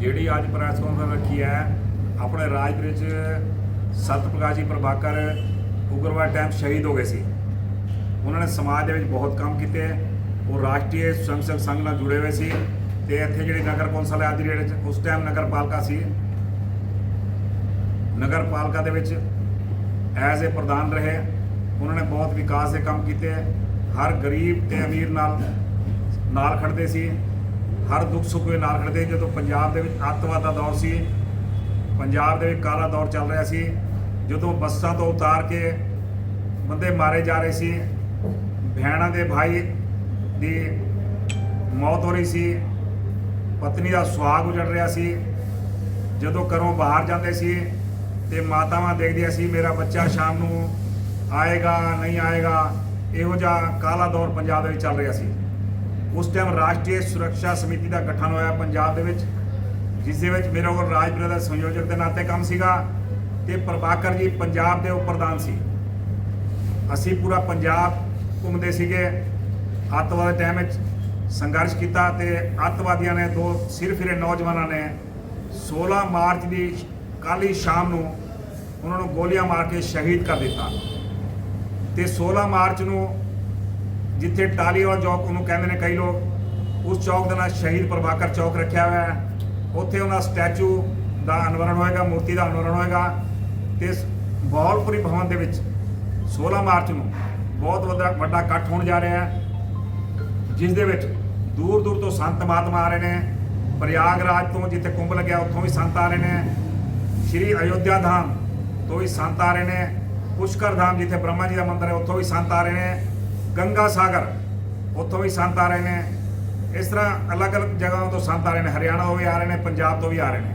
ਜਿਹੜੀ ਅੱਜ press conference ਰੱਖੀ ਹੈ, ਆਪਣੇ ਰਾਜ ਵਿੱਚ ਸਤਪ੍ਰਕਾਸ਼ ਪ੍ਰਭਾਕਰ ਉਗਰਵਾਦ ਟਾਈਮ ਸ਼ਹੀਦ ਹੋ ਗਏ ਸੀ। ਉਹਨਾਂ ਨੇ ਸਮਾਜ ਦੇ ਵਿੱਚ ਬਹੁਤ ਕੰਮ ਕੀਤੇ, ਉਹ ਰਾਸ਼ਟਰੀ ਸਵੈਂਸੇਵਕ ਸੰਘ ਨਾਲ ਜੁੜੇ ਹੋਏ ਸੀ ਤੇ ਇੱਥੇ ਜਿਹੜੀ ਨਗਰ ਕੌਂਸਲ ਹੈ, ਅੱਜ ਦੀ ਡੇਟ 'ਚ ਉਸ ਟਾਈਮ ਨਗਰ ਪਾਲਿਕਾ ਸੀ। ਨਗਰ ਪਾਲਿਕਾ ਦੇ ਵਿੱਚ ਐਜ਼ ਏ ਪ੍ਰਧਾਨ ਰਹੇ, ਉਹਨਾਂ ਨੇ ਬਹੁਤ ਵਿਕਾਸ ਦੇ ਕੰਮ ਕੀਤੇ, ਹਰ ਗਰੀਬ ਤੇ ਅਮੀਰ ਨਾਲ ਨਾਲ ਖੜਦੇ ਸੀ। ਹਰ ਦੁੱਖ ਸੁੱਖ ਦੇ ਨਾਲ ਖੜਦੇ ਜਦੋਂ ਪੰਜਾਬ ਦੇ ਵਿੱਚ ਅੱਤਵਾਦ ਦਾ ਦੌਰ ਸੀ, ਪੰਜਾਬ ਦੇ ਵਿੱਚ ਕਾਲਾ ਦੌਰ ਚੱਲ ਰਿਹਾ ਸੀ, ਜਦੋਂ ਬੱਸਾਂ ਤੋਂ ਉਤਾਰ ਕੇ ਬੰਦੇ ਮਾਰੇ ਜਾ ਰਹੇ ਸੀ, ਭੈਣਾਂ ਦੇ ਭਾਈ ਦੀ ਮੌਤ ਹੋ ਰਹੀ ਸੀ, ਪਤਨੀ ਦਾ ਸੁਹਾਗ ਉਜੜ ਰਿਹਾ ਸੀ, ਜਦੋਂ ਘਰੋਂ ਬਾਹਰ ਜਾਂਦੇ ਸੀ ਤੇ ਮਾਤਾਵਾਂ ਦੇਖਦੀਆਂ ਸੀ, ਮੇਰਾ ਬੱਚਾ ਸ਼ਾਮ ਨੂੰ ਆਏਗਾ, ਨਹੀਂ ਆਏਗਾ। ਇਹੋ ਜਿਹਾ ਕਾਲਾ ਦੌਰ ਪੰਜਾਬ ਦੇ ਵਿੱਚ ਚੱਲ ਰਿਹਾ ਸੀ। ਉਸ ਟਾਈਮ ਰਾਸ਼ਟਰੀ ਸੁਰੱਖਿਆ ਸਮਿਤੀ ਦਾ ਗਠਨ ਹੋਇਆ ਪੰਜਾਬ ਦੇ ਵਿੱਚ, ਜਿਸ ਦੇ ਵਿੱਚ ਮੇਰਾ ਕੋਲ ਰਾਜ ਬ੍ਰਦਰ ਸੰਯੋਜਕ ਦੇ ਨਾਤੇ ਕੰਮ ਸੀਗਾ ਤੇ ਪ੍ਰਭਾਕਰ ਜੀ ਪੰਜਾਬ ਦੇ ਉਪ ਪ੍ਰਧਾਨ ਸੀ। ਅਸੀਂ ਪੂਰਾ ਪੰਜਾਬ ਘੁੰਮਦੇ ਸੀਗੇ, ਅੱਤਵਾਦ ਦੇ ਟਾਈਮ ਵਿੱਚ ਸੰਘਰਸ਼ ਕੀਤਾ ਤੇ ਅੱਤਵਾਦੀਆਂ ਨੇ ਦੋ ਸਿਰ ਫਿਰੇ ਨੌਜਵਾਨਾਂ ਨੇ 16 ਮਾਰਚ ਦੀ ਕਾਲੀ ਸ਼ਾਮ ਨੂੰ ਉਹਨਾਂ ਨੂੰ ਗੋਲੀਆਂ ਮਾਰ ਕੇ ਸ਼ਹੀਦ ਕਰ ਦਿੱਤਾ। ਤੇ 16 ਮਾਰਚ ਨੂੰ ਜਿੱਥੇ ਟਾਲੀਵਾਲ ਚੌਕ ਉਹਨੂੰ ਕਹਿੰਦੇ ਨੇ ਕਈ ਲੋਕ, ਉਸ ਚੌਕ ਦਾ ਨਾਂ ਸ਼ਹੀਦ ਪ੍ਰਭਾਕਰ ਚੌਕ ਰੱਖਿਆ ਹੋਇਆ ਹੈ। ਉੱਥੇ ਉਹਨਾਂ ਸਟੈਚੂ ਦਾ ਅਨਵਰਨ ਹੋਏਗਾ, ਮੂਰਤੀ ਦਾ ਅਨਵਰਨ ਹੋਏਗਾ ਤੇ ਬਹਾਵਲਪੁਰੀ ਭਵਨ ਦੇ ਵਿੱਚ 16 ਮਾਰਚ ਨੂੰ ਬਹੁਤ ਵੱਡਾ ਵੱਡਾ ਇਕੱਠ ਹੋਣ ਜਾ ਰਿਹਾ ਹੈ, ਜਿਸ ਦੇ ਵਿੱਚ ਦੂਰ ਦੂਰ ਤੋਂ ਸੰਤ ਮਹਾਤਮਾ ਆ ਰਹੇ ਨੇ, ਪ੍ਰਯਾਗਰਾਜ ਤੋਂ ਜਿੱਥੇ ਕੁੰਭ ਲੱਗਿਆ ਉੱਥੋਂ ਵੀ ਸੰਤ ਆ ਰਹੇ ਨੇ, ਸ਼੍ਰੀ ਅਯੋਧਿਆ ਧਾਮ ਤੋਂ ਵੀ ਸੰਤ ਆ ਰਹੇ ਨੇ, ਪੁਸ਼ਕਰ ਧਾਮ ਜਿੱਥੇ ਬ੍ਰਹਮਾ ਜੀ ਦਾ ਮੰਦਿਰ ਹੈ ਉੱਥੋਂ ਵੀ ਸੰਤ ਆ ਰਹੇ ਨੇ ਗੰਗਾ ਸਾਗਰ, ਉੱਥੋਂ ਵੀ ਸੰਤ ਆ ਰਹੇ ਨੇ। ਇਸ ਤਰ੍ਹਾਂ ਅਲੱਗ-ਅਲੱਗ ਜਗ੍ਹਾਵਾਂ ਤੋਂ ਸੰਤ ਆ ਰਹੇ ਨੇ। ਹਰਿਆਣਾ ਤੋਂ ਵੀ ਆ ਰਹੇ ਨੇ, ਪੰਜਾਬ ਤੋਂ ਵੀ ਆ ਰਹੇ ਨੇ।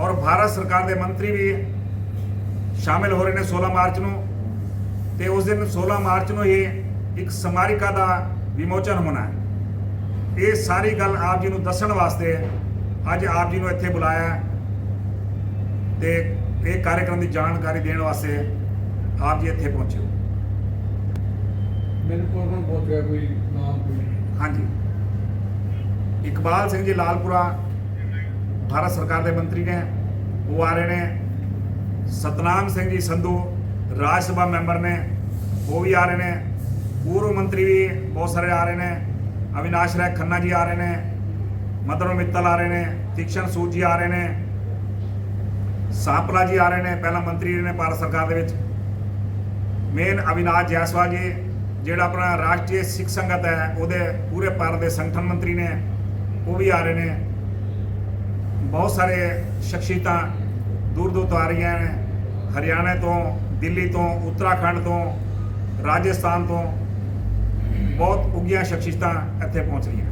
ਔਰ ਭਾਰਤ ਸਰਕਾਰ ਦੇ ਮੰਤਰੀ ਵੀ ਸ਼ਾਮਿਲ ਹੋ ਰਹੇ ਨੇ 16 ਮਾਰਚ ਨੂੰ। ਤੇ ਉਸ ਦਿਨ 16 ਮਾਰਚ ਨੂੰ ਹੀ ਇੱਕ ਸਮਾਰਿਕਾ ਦਾ ਵਿਮੋਚਨ ਹੋਣਾ ਹੈ। ਇਹ ਸਾਰੀ ਗੱਲ ਆਪ ਜੀ ਨੂੰ ਦੱਸਣ ਵਾਸਤੇ ਅੱਜ ਆਪ ਜੀ ਨੂੰ ਇੱਥੇ ਬੁਲਾਇਆ ਹੈ। ਤੇ ਇਹ ਕਾਰਜਕ੍ਰਮ ਦੀ ਜਾਣਕਾਰੀ ਦੇਣ ਵਾਸਤੇ ਆਪ ਜੀ ਇੱਥੇ ਪਹੁੰਚੇ ਮੇਰੇ ਕੋਲ ਹੁਣ ਪਹੁੰਚ ਗਿਆ ਕੋਈ ਨਾਮ ਕੋਈ ਹਾਂਜੀ। ਇਕਬਾਲ ਸਿੰਘ ਜੀ ਲਾਲਪੁਰਾ, ਭਾਰਤ ਸਰਕਾਰ ਦੇ ਮੰਤਰੀ ਨੇ, ਉਹ ਆ ਰਹੇ ਨੇ। ਸਤਨਾਮ ਸਿੰਘ ਜੀ ਸੰਧੂ, ਰਾਜ ਸਭਾ ਮੈਂਬਰ ਨੇ, ਉਹ ਵੀ ਆ ਰਹੇ ਨੇ। ਪੂਰਵ ਮੰਤਰੀ ਵੀ ਬਹੁਤ ਸਾਰੇ ਆ ਰਹੇ ਨੇ। ਅਵਿਨਾਸ਼ ਰਾਏ ਖੰਨਾ ਜੀ ਆ ਰਹੇ ਨੇ। ਮਦਨ ਮਿੱਤਲ ਆ ਰਹੇ ਨੇ। ਤੀਕਸ਼ਣ ਸੂਦ ਜੀ ਆ ਰਹੇ ਨੇ। ਸਾਂਪਲਾ ਜੀ ਆ ਰਹੇ ਨੇ। ਪਹਿਲਾਂ ਮੰਤਰੀ ਰਹੇ ਨੇ ਭਾਰਤ ਸਰਕਾਰ ਦੇ ਵਿੱਚ। ਮੇਨ ਅਵਿਨਾਸ਼ ਜੈਸਵਾਲ ਜੀ ਜਿਹੜਾ ਆਪਣਾ ਰਾਸ਼ਟਰੀ ਸਿੱਖ ਸੰਗਤ ਹੈ, ਉਹਦੇ ਪੂਰੇ ਭਾਰਤ ਦੇ ਸੰਗਠਨ ਮੰਤਰੀ ਨੇ, ਉਹ ਵੀ ਆ ਰਹੇ ਨੇ। ਬਹੁਤ ਸਾਰੇ ਸ਼ਖਸੀਅਤਾਂ ਦੂਰ ਦੂਰ ਤੋਂ ਆ ਰਹੀਆਂ ਨੇ। ਹਰਿਆਣਾ ਤੋਂ, ਦਿੱਲੀ ਤੋਂ, ਉੱਤਰਾਖੰਡ ਤੋਂ, ਰਾਜਸਥਾਨ ਤੋਂ ਬਹੁਤ ਉੱਗੀਆਂ ਸ਼ਖਸੀਅਤਾਂ ਇੱਥੇ ਪਹੁੰਚ ਰਹੀਆਂ